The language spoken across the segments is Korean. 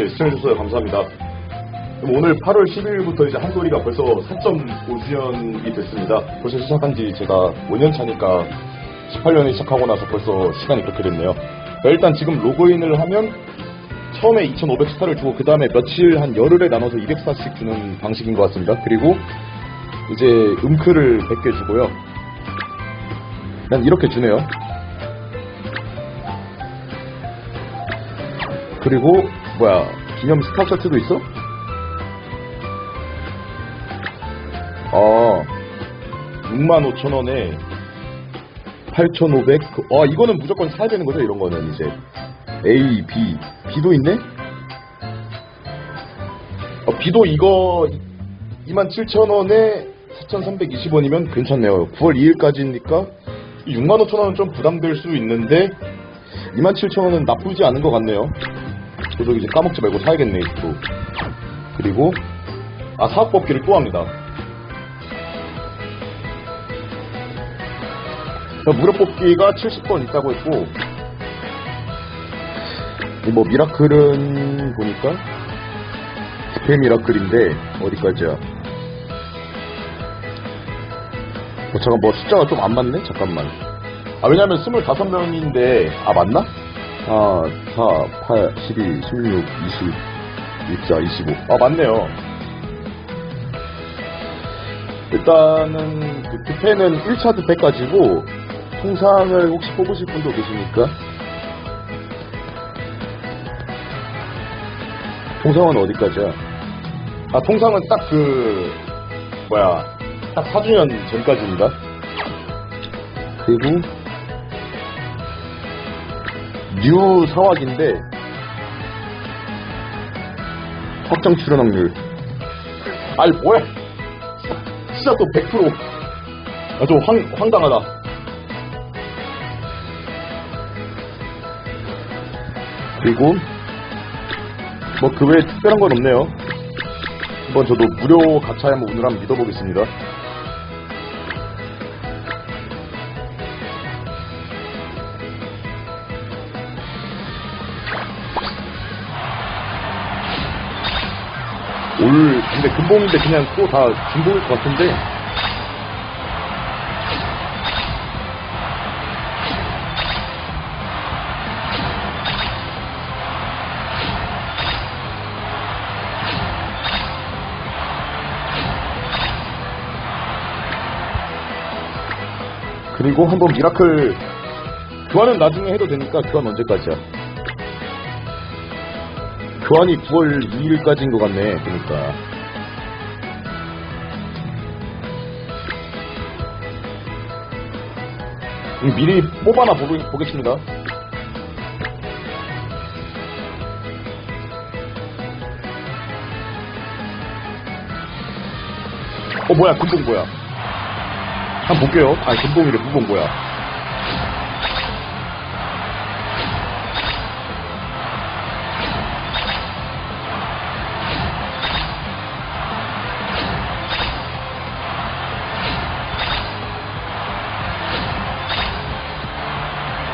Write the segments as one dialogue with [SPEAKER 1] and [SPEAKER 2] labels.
[SPEAKER 1] 예, 시청해주셔서 감사합니다. 오늘 8월 12일부터 이제 한소리가 벌써 4.5주년이 됐습니다. 벌써 시작한 지 제가 5년 차니까 18년에 시작하고 나서 벌써 시간이 그렇게 됐네요. 자, 일단 지금 로그인을 하면 처음에 2,500 스타를 주고 그 다음에 며칠 한 열흘에 나눠서 200스타씩 주는 방식인 것 같습니다. 그리고 이제 음크를 100개 주고요. 난 이렇게 주네요. 그리고 뭐야 기념 스타 세트도 있어? 아 65,000원에 8,500. 아 이거는 무조건 사야 되는 거죠? 이런 거는 이제 A, B, B도 있네? 어, B도 이거 27,000원에 4,320원이면 괜찮네요. 9월 2일까지니까 65,000원은 좀 부담될 수 있는데 27,000원은 나쁘지 않은 것 같네요. 저도 이제 까먹지 말고 사야겠네, 또. 그리고, 아, 사업 뽑기를 또 합니다. 자, 무료 뽑기가 70번 있다고 했고, 이뭐 미라클은 보니까, 스페 미라클인데, 어디까지야? 어, 잠깐, 뭐 숫자가 좀 안 맞네? 잠깐만. 아, 왜냐면 25명인데, 아, 맞나? 4, 4, 8, 12, 16, 20, 24, 25. 아, 맞네요. 일단은, 그 득패는 1차 득패까지고, 통상을 혹시 뽑으실 분도 계십니까? 통상은 어디까지야? 아, 통상은 딱 그, 뭐야, 딱 4주년 전까지입니다. 그리고, 뉴 사확인데 확정 출연 확률. 아니 뭐야 진짜 또 100% 아, 좀 황, 황당하다. 그리고 뭐 그 외에 특별한 건 없네요. 한번 저도 무료 가차에 한번 오늘 한번 믿어보겠습니다 올 근데 금봉인데 그냥 또 다 중복일 것 같은데 그리고 한번 미라클 교환은 나중에 해도 되니까 교환 언제까지야? 교환이 9월 2일까지인 것 같네, 그러니까. 음, 미리 뽑아나 보겠습니다 어, 뭐야, 금봉 뭐야. 한번 볼게요. 아, 금봉이래, 무봉 뭐야.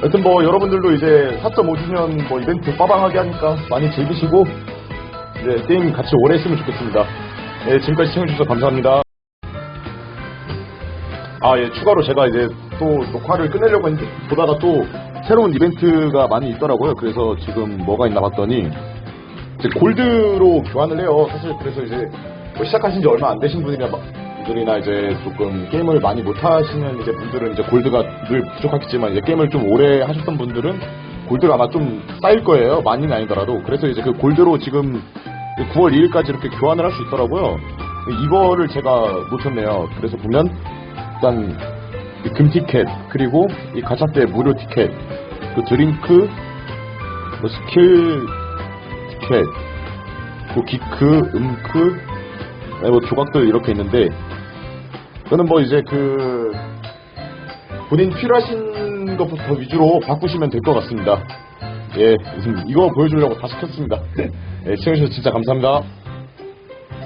[SPEAKER 1] 하여튼 뭐 여러분들도 이제 4.5주년 뭐 이벤트 빠방하게 하니까 많이 즐기시고 이제 게임 같이 오래 했으면 좋겠습니다. 예, 지금까지 시청해주셔서 감사합니다. 아, 예, 추가로 제가 이제 또 녹화를 끝내려고 했는데 보다가 또 새로운 이벤트가 많이 있더라고요. 그래서 지금 뭐가 있나 봤더니 이제 골드로 교환을 해요. 사실 그래서 이제 뭐 시작하신 지 얼마 안 되신 분이나 막 분들이나 이제 조금 게임을 많이 못 하시는 이제 분들은 이제 골드가 늘 부족하겠지만 이제 게임을 좀 오래 하셨던 분들은 골드가 아마 좀 쌓일 거예요. 많이는 아니더라도. 그래서 이제 그 골드로 지금 9월 2일까지 이렇게 교환을 할 수 있더라고요. 이거를 제가 놓쳤네요. 그래서 보면 일단 이금 티켓 그리고 이 가차 때 무료 티켓 그 드링크 뭐 스킬 로켓, 또 기크, 음크, 네, 뭐 조각들 이렇게 있는데 그거는 뭐 이제 그 본인 필요하신 것부터 위주로 바꾸시면 될 것 같습니다. 예, 이거 보여주려고 다 시켰습니다. 예, 시청해주셔서 진짜 감사합니다.